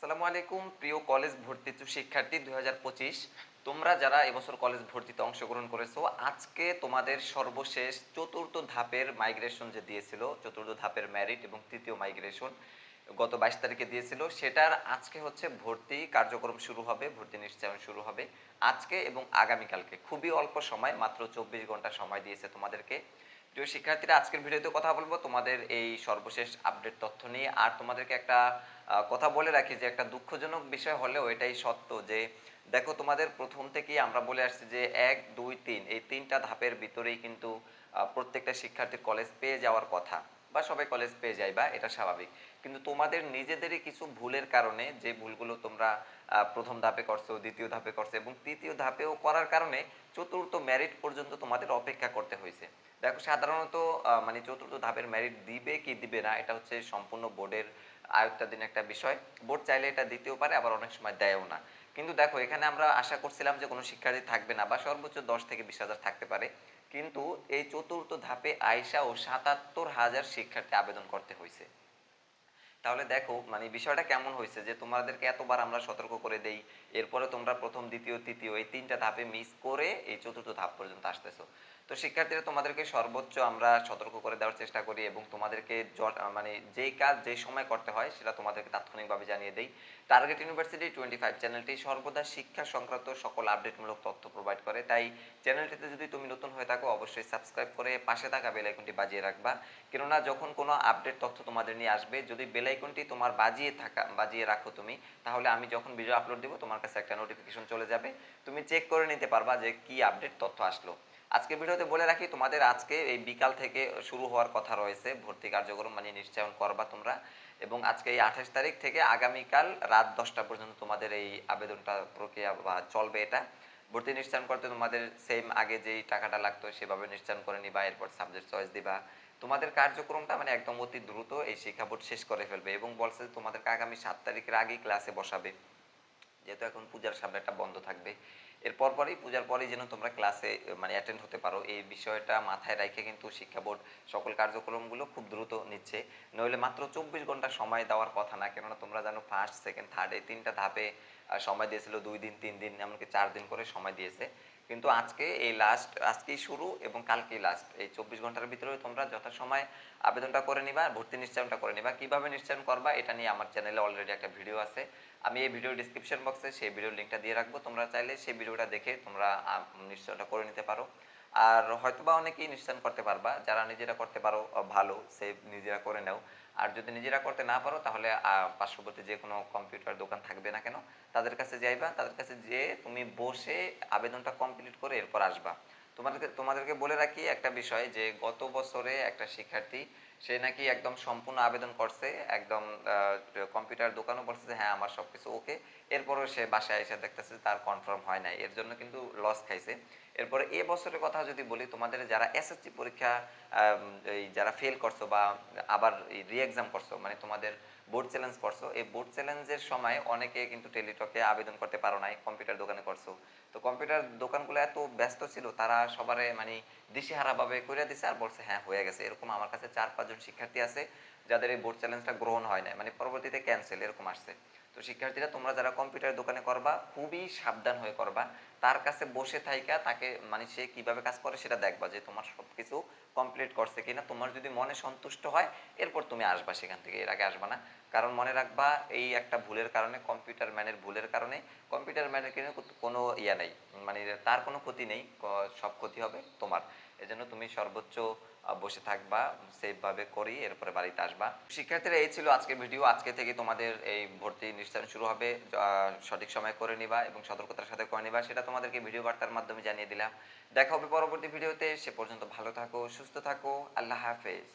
আসসালামু আলাইকুম, প্রিয় কলেজ ভর্তিচ্ছু শিক্ষার্থী দুই তোমরা যারা এবছর কলেজ ভর্তিতে অংশগ্রহণ করেছ, আজকে তোমাদের সর্বশেষ চতুর্থ ধাপের মাইগ্রেশন যে দিয়েছিল, চতুর্থ ধাপের ম্যারিট এবং তৃতীয় মাইগ্রেশন গত বাইশ তারিখে দিয়েছিল, সেটার আজকে হচ্ছে ভর্তি কার্যক্রম শুরু হবে, ভর্তি নিশ্চয়ন শুরু হবে। আজকে এবং আগামীকালকে, খুবই অল্প সময়, মাত্র চব্বিশ ঘণ্টা সময় দিয়েছে তোমাদেরকে। প্রিয় শিক্ষার্থীরা, আজকের ভিডিওতে কথা বলব তোমাদের এই সর্বশেষ আপডেট তথ্য নিয়ে। আর তোমাদেরকে একটা কথা বলে রাখি যে একটা দুঃখজনক বিষয় হলেও এটাই সত্য যে, দেখো তোমাদের প্রথম থেকেই আমরা বলে আসছি যে এক, দুই, তিন, এই তিনটা ধাপের ভিতরেই কিন্তু প্রত্যেকটা শিক্ষার্থীর কলেজ পেয়ে যাওয়ার কথা। বা সবাই কলেজ পেয়ে যায় বা এটা স্বাভাবিক। কিন্তু তোমাদের নিজেদেরই কিছু ভুলের কারণে যে ভুলগুলো তোমরা প্রথম ধাপে করছ, দ্বিতীয় ধাপে করছ এবং তৃতীয় ধাপেও করার কারণে চতুর্থ মেরিট পর্যন্ত তোমাদের অপেক্ষা করতে হয়েছে। দেখো সাধারণত মানে চতুর্থ ধাপের মেরিট দিবে কি দিবে না, এটা হচ্ছে সম্পূর্ণ বোর্ডের আয়ত্তাধীন একটা বিষয়। বোর্ড চাইলে এটা দিতেও পারে, আবার অনেক সময় দেয়ও না। কিন্তু দেখো, এখানে আমরা আশা করছিলাম যে কোনো শিক্ষার্থী থাকবে না বা সর্বোচ্চ দশ থেকে বিশ হাজার থাকতে পারে। কিন্তু এই চতুর্থ ধাপে আয়সা ও সাতাত্তর হাজার শিক্ষার্থী আবেদন করতে হয়েছে তাহলে দেখো মানে বিষয়টা কেমন হয়েছে যে তোমাদেরকে এতবার আমরা সতর্ক করে দেই, এরপরে তোমরা প্রথম, দ্বিতীয়, তৃতীয় এই তিনটা ধাপে মিস করে এই চতুর্থ ধাপ পর্যন্ত আসতেছো। তো শিক্ষার্থীরা তোমাদেরকে সর্বোচ্চ আমরা সতর্ক করে দেওয়ার চেষ্টা করি এবং তোমাদেরকে মানে যেই কাজ, যেই সময় করতে হয় সেটা তোমাদেরকে তাৎক্ষণিকভাবে জানিয়ে দেই। টার্গেট ইউনিভার্সিটি টোয়েন্টি ফাইভ চ্যানেলটি সর্বদা শিক্ষা সংক্রান্ত সকল আপডেটমূলক তথ্য প্রোভাইড করে। তাই চ্যানেলটিতে যদি তুমি নতুন হয়ে থাকো, অবশ্যই সাবস্ক্রাইব করে পাশে থাকা বেল আইকনটি বাজিয়ে রাখবা। কেননা যখন কোনো আপডেট তথ্য তোমাদের নিয়ে আসবে, যদি বেল আইকনটি তোমার বাজিয়ে থাকা, বাজিয়ে রাখো তুমি, তাহলে আমি যখন ভিডিও আপলোড দিব, তোমার কাছে একটা নোটিফিকেশন চলে যাবে। তুমি চেক করে নিতে পারবা যে কি আপডেট তথ্য আসলো। আজকে ভিডিওতে বলে রাখি, তোমাদের আজকে এই বিকাল থেকে শুরু হওয়ার কথা রয়েছে। ভর্তি কার্যক্রম মানে নিশ্চয়ন করবা তোমরা। এবং আজকে এই আঠাশ তারিখ থেকে আগামীকাল রাত দশটা পর্যন্ত তোমাদের এই আবেদনটা প্রক্রিয়া বা চলবে এটা। ভর্তি নিশ্চয়ন করতে তোমাদের সেম আগে যেই টাকাটা লাগতো সেভাবে নিশ্চয়ন করে নিবা, এরপর সাবজেক্ট চয়েস দিবা। তোমাদের কার্যক্রমটা মানে একদম অতি দ্রুত এই শিক্ষা বোর্ড শেষ করে ফেলবে এবং বলছে তোমাদেরকে আগামী সাত তারিখের আগেই ক্লাসে বসাবে। যেহেতু এখন পূজার সামনে একটা বন্ধ থাকবে। এরপর পরেই পূজার পরেই যেন তোমরা ক্লাসে মানে অ্যাটেন্ড হতে পারো। এই বিষয়টা মাথায় রেখে কিন্তু শিক্ষা বোর্ড সকল কার্যক্রমগুলো খুব দ্রুত নিচ্ছে। নইলে মাত্র চব্বিশ ঘণ্টা সময় দেওয়ার কথা না, কেননা তোমরা জানো ফার্স্ট সেকেন্ড থার্ড এই তিনটা ধাপে সময় দিয়েছিল। দুই দিন, তিন দিন, এমনকি চার দিন করে সময় দিয়েছে। কিন্তু আজকে এই লাস্ট আজকেই শুরু এবং কালকেই লাস্ট এই চব্বিশ ঘণ্টার ভিতরে তোমরা যথাসময় আবেদনটা করে নিবা, ভর্তি নিশ্চয়নটা করে নিবা। কীভাবে নিশ্চয়ন করবা, এটা নিয়ে আমার চ্যানেলে অলরেডি একটা ভিডিও আছে। আমি এই ভিডিও ডিসক্রিপশন বক্সে সেই ভিডিও লিঙ্কটা দিয়ে রাখব। তোমরা চাইলে সেই ভিডিওটা দেখে তোমরা নিশ্চয়টা করে নিতে পারো। আর হয়তোবা অনেকেই নিশ্চয়ন করতে পারবা। যারা নিজেরা করতে পারো ভালো সে নিজেরা করে নাও। আর যদি নিজেরা করতে না পারো, তাহলে পার্শ্ববর্তী যে কোনো কম্পিউটার দোকান থাকবে না কেন, তাদের কাছে যাইবা। তাদের কাছে যেয়ে তুমি বসে আবেদনটা কমপ্লিট করে এরপর আসবা। তোমাদেরকে তোমাদেরকে বলে রাখি একটা বিষয় যে, গত বছরে একটা শিক্ষার্থী সে নাকি একদম সম্পূর্ণ আবেদন করছে, একদম কম্পিউটার দোকানও বলছে যে হ্যাঁ আমার সবকিছু ওকে এরপরও সে বাসায় এসে দেখতেছে তার কনফার্ম হয় নাই। এর জন্য কিন্তু লস খাইছে। এরপরে এ বছরের কথা যদি বলি, তোমাদের যারা এসএসসি পরীক্ষা এই যারা ফেল করছ বা আবার রি এক্সাম করছ মানে তোমাদের বোর্ড চ্যালেঞ্জ করছ, এই বোর্ড চ্যালেঞ্জের সময় অনেকে কিন্তু টেলিটকে আবেদন করতে পারো নাই কম্পিউটার দোকানে করছ। তো কম্পিউটার দোকানগুলো এত ব্যস্ত ছিল, তারা সবারে মানে দিশেহারাভাবে করে দিছে আর বলছে হ্যাঁ হয়ে গেছে। এরকম আমার কাছে চার পাঁচজন শিক্ষার্থী আছে যাদের এই বোর্ড চ্যালেঞ্জটা গ্রহণ হয় না মানে পরবর্তীতে ক্যান্সেল এরকম আসছে। তো শিক্ষার্থীরা, তোমরা যারা কম্পিউটার দোকানে করবা, খুবই সাবধান হয়ে করবা। তার কাছে বসে থাইকা, তাকে মানে সে কীভাবে কাজ করে সেটা দেখবা যে তোমার সবকিছু কমপ্লিট করছে কিনা। তোমার যদি মনে সন্তুষ্ট হয়, এরপর তুমি আসবা সেখান থেকে, এর আগে আসবা না। কারণ মনে রাখবা, এই একটা ভুলের কারণে কম্পিউটার ম্যানের ভুলের কারণে কম্পিউটার ম্যানের কিন্তু কোনো ইয়া নেই মানে তার কোনো ক্ষতি নেই সব ক্ষতি হবে তোমার। এজন্য তুমি সর্বোচ্চ বসে থাকবা সেফভাবে করি, এরপরে বাড়িতে আসবা। শিক্ষার্থীরা এই ছিল আজকের ভিডিও। আজকে থেকে তোমাদের এই ভর্তি নিশ্চয়ন শুরু হবে। সঠিক সময় করে নিবা এবং সতর্কতার সাথে করে নিবা। সেটা তোমাদেরকে ভিডিও বার্তার মাধ্যমে জানিয়ে দিলাম। দেখা হবে পরবর্তী ভিডিওতে। সে পর্যন্ত ভালো থাকো, সুস্থ থাকো। আল্লাহ হাফেজ।